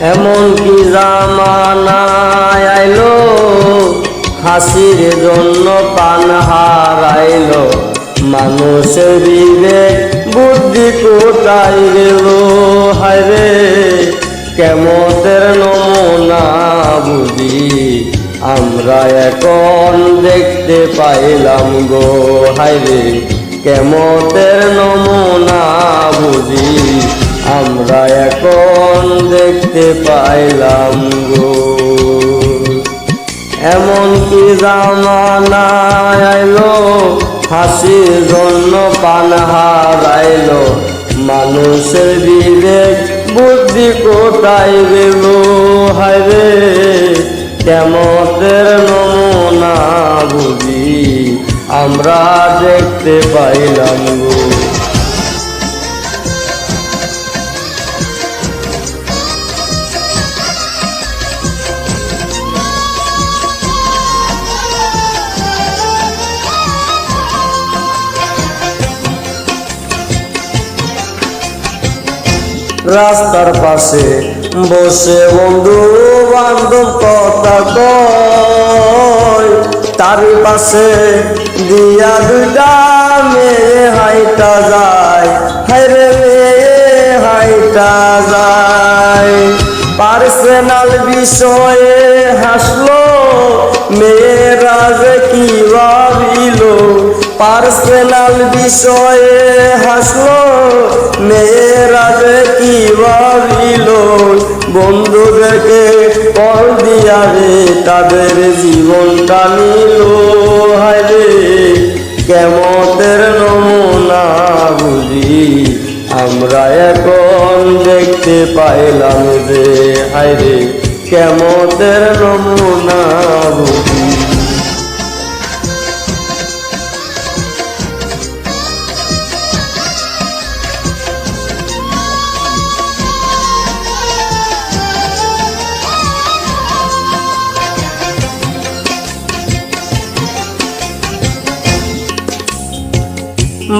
এমন কি জামানা আইলো? হাসির জন্য পান হারাইলো। মানুষের বিবেক, বুদ্ধি কোথায় গেল? হায়রে, কেমতের নমুনা বুঝি। আমরা এখন দেখতে পাইলাম গো, হায়রে, কেমতের নমুনা পাইলাম গো। এমন কি জামানা হাসির জন্য পান হারাইলো। মানুষের বিবেক বুদ্ধি কোথায় গেল হায়রে, কেমতের নমুনা বুঝি আমরা দেখতে পাইলাম গো। রাস্তার পাশে বসে বন্ধু বান্ধব কথা কয়। তার পাশে দিয়া দুটা মেয়ে হাইটা যায়। হাইরে মেয়ে, হাইটা যায়। পার্সোনাল বিষয়ে হাসলো, মেয়েরা যে কি ভাবিল। পার্সোনাল বিষয়ে হাসলো মেয়েরা যে কি ভাবিল বন্ধুদেরকে কল দিয়া রে, তাদের জীবনটা নিল। হায়রে, কেমতের নমুনা বুঝি, আমরা এখন দেখতে পাইলাম যে, হায়রে, কেমতের নমুনা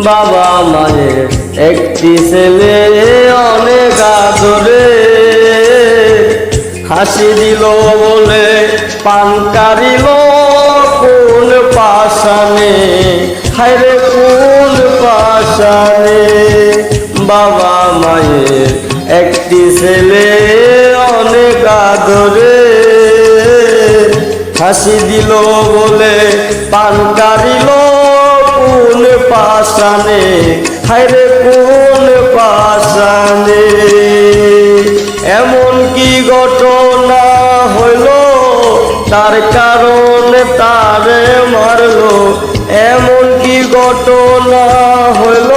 বাবা মায়ের একটি ছেলে অনেক আদরে। হাসি দিল বলে, পান কারিল কোন পাশানে হায়রে কোন পাশানে বাবা মায়ের একটি ছেলে অনেক আদরে। হাসি দিল বলে, পান কারিল কোন পাশানে, হায়রে কোন পাশানে। এমন কি ঘটনা হইল? তার কারণে তারে মারলো। এমন কি ঘটনা হইল?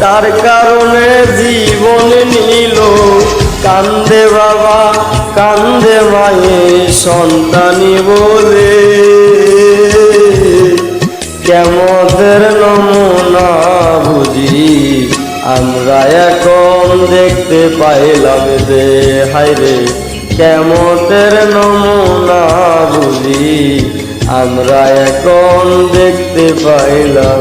তার কারণে জীবন নিল। কান্দে বাবা, কান্দে মায়ে সন্তানি বলে। কেমতের নমুনা বুঝি? আমরা এখন দেখতে পাইলাম যে হাইরে কেমতের নমুনা বুঝি? আমরা এখন দেখতে পাইলাম